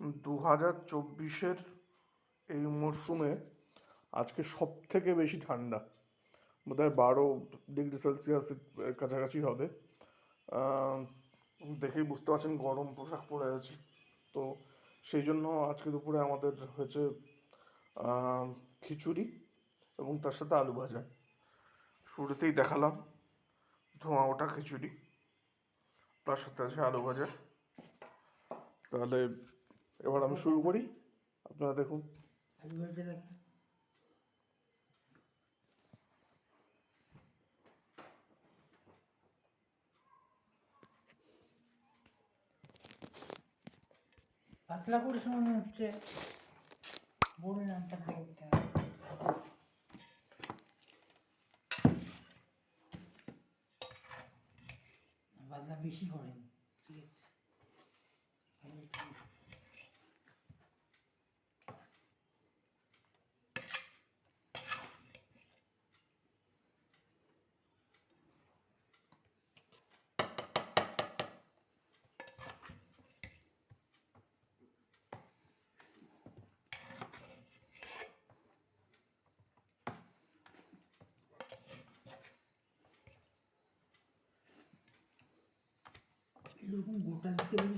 দু হাজার চব্বিশের এই মরশুমে আজকে সব থেকে বেশি ঠান্ডা। বোধহয় বারো ডিগ্রি সেলসিয়াসের কাছাকাছি হবে। দেখেই বুঝতে পারছেন গরম পোশাক পরে আছি। তো সেই জন্য আজকে দুপুরে আমাদের হয়েছে খিচুড়ি এবং তার সাথে আলু ভাজা। শুরুতেই দেখালাম ধোঁয়া ওঠা খিচুড়ি, তার সাথে আছে আলু ভাজা। তাহলে এবার আমি শুরু করি। আপনারা দেখুন। পাতলা করে মনে হচ্ছে। বললাম পাতলা করতে হবে। পাতলা বেশি করেন ঠিক আছে এই একটু এরকম গোটা দিতে বলি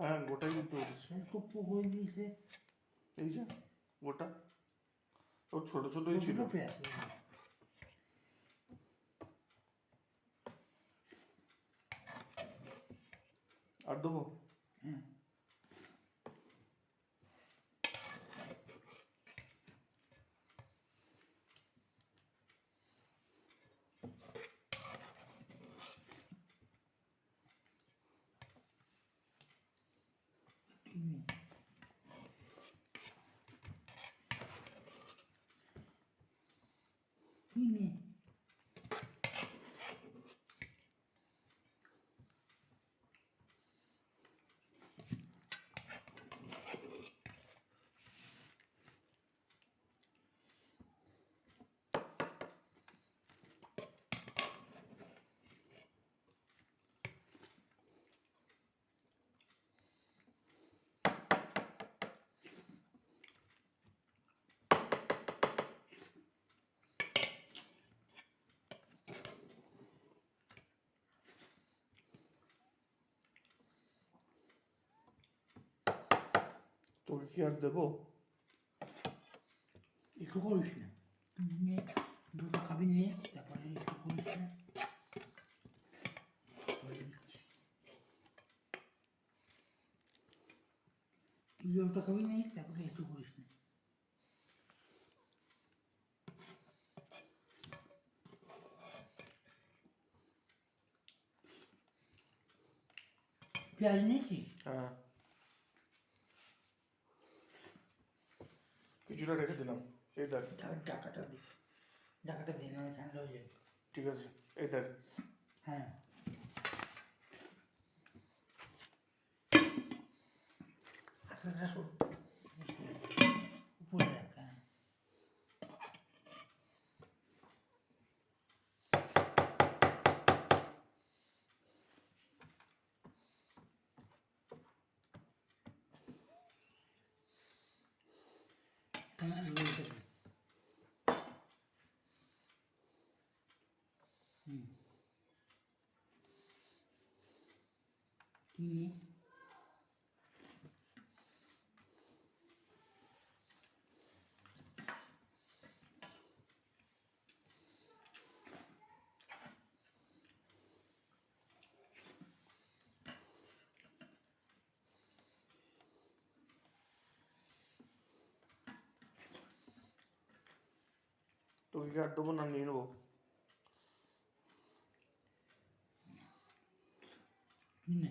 হ্যাঁ গোটাই দিতে বলেছি টুকটু করে দিয়েছে। এই যে গোটা। ও ছোট ছোটই ছিল। পেঁয়াজ। আর দেবো? টিনে তোকে কি আর দেবো একটু করিস না তুই নিয়ে দুটো খাবি নিয়ে তারপরে একটু করিস না করে দিচ্ছি। তুই ওটা খাবি নিয়ে তারপরে একটু করিস না পেঁয়াজ হ্যাঁ রেখে দিলাম। এই দেখ। টাকাটা ঢাকাটা টাকাটা ঢাকাটা দে না ঠান্ডা হয়ে যাবে। ঠিক আছে। এই দেখ। হ্যাঁ। হাতটা সর উপরে রাখ হ্যাঁ হ্যাঁ, তোকে কি আর দেবো না নিয়ে নেব? নে।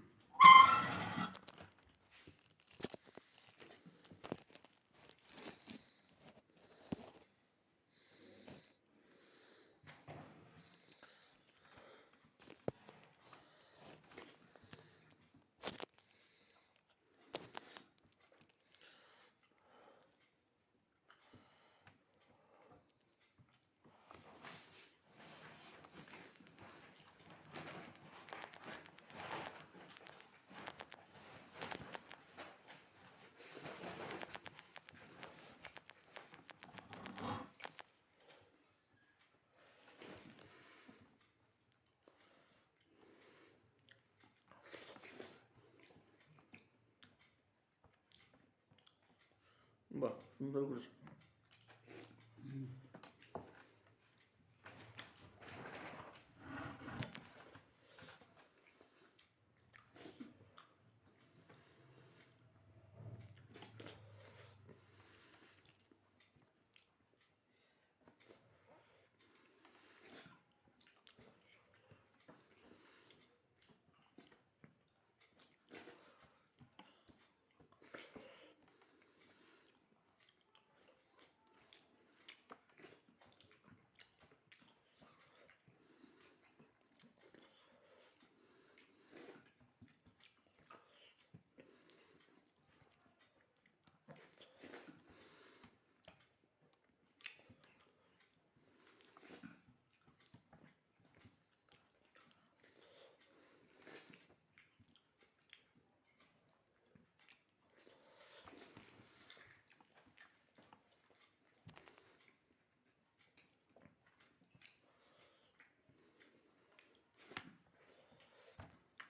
বাহ সুন্দর করেছে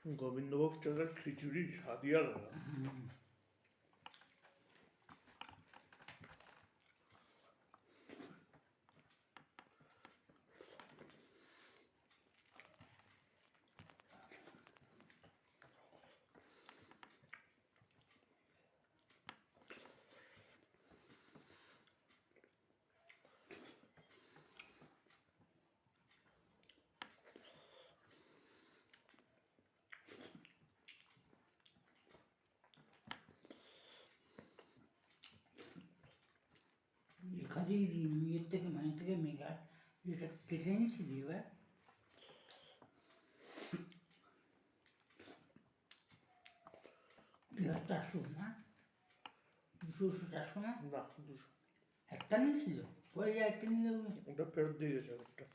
গোবিন্দভোগ চালের খিচুড়ি স্বাদই আলাদা। এখানে ইয়ের থেকে মানে থেকে মেঘা যেটা কেটে নিয়েছিলি এবার চারশো না? দুশো চারশো না? দুশো। একটা নিয়েছিল? যে একটা নিলে ওটা ফেরত দিয়ে গেছে একটা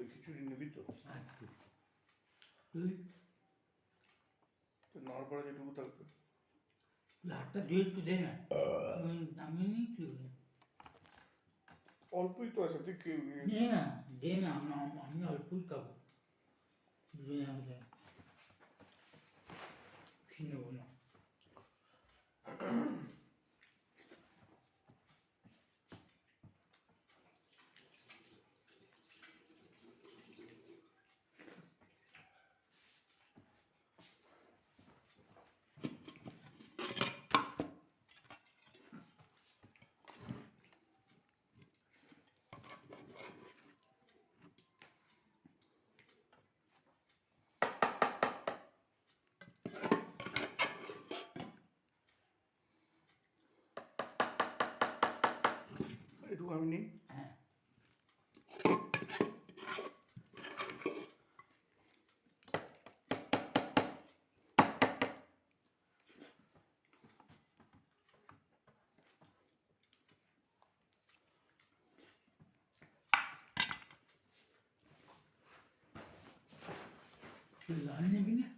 তুই খিচুড়ি নিবি তো তুই নড়পড়া যেটুকু থাকবে হাতটা একটু দে না আমি নিই তুই অল্পই তো আছে তুই কে নে না দে না আমি আমি অল্পই খাব দুজনে আমাকে খেয়ে নেব না এটুকু আমি নিই হ্যাঁ তুই লাল নেবি না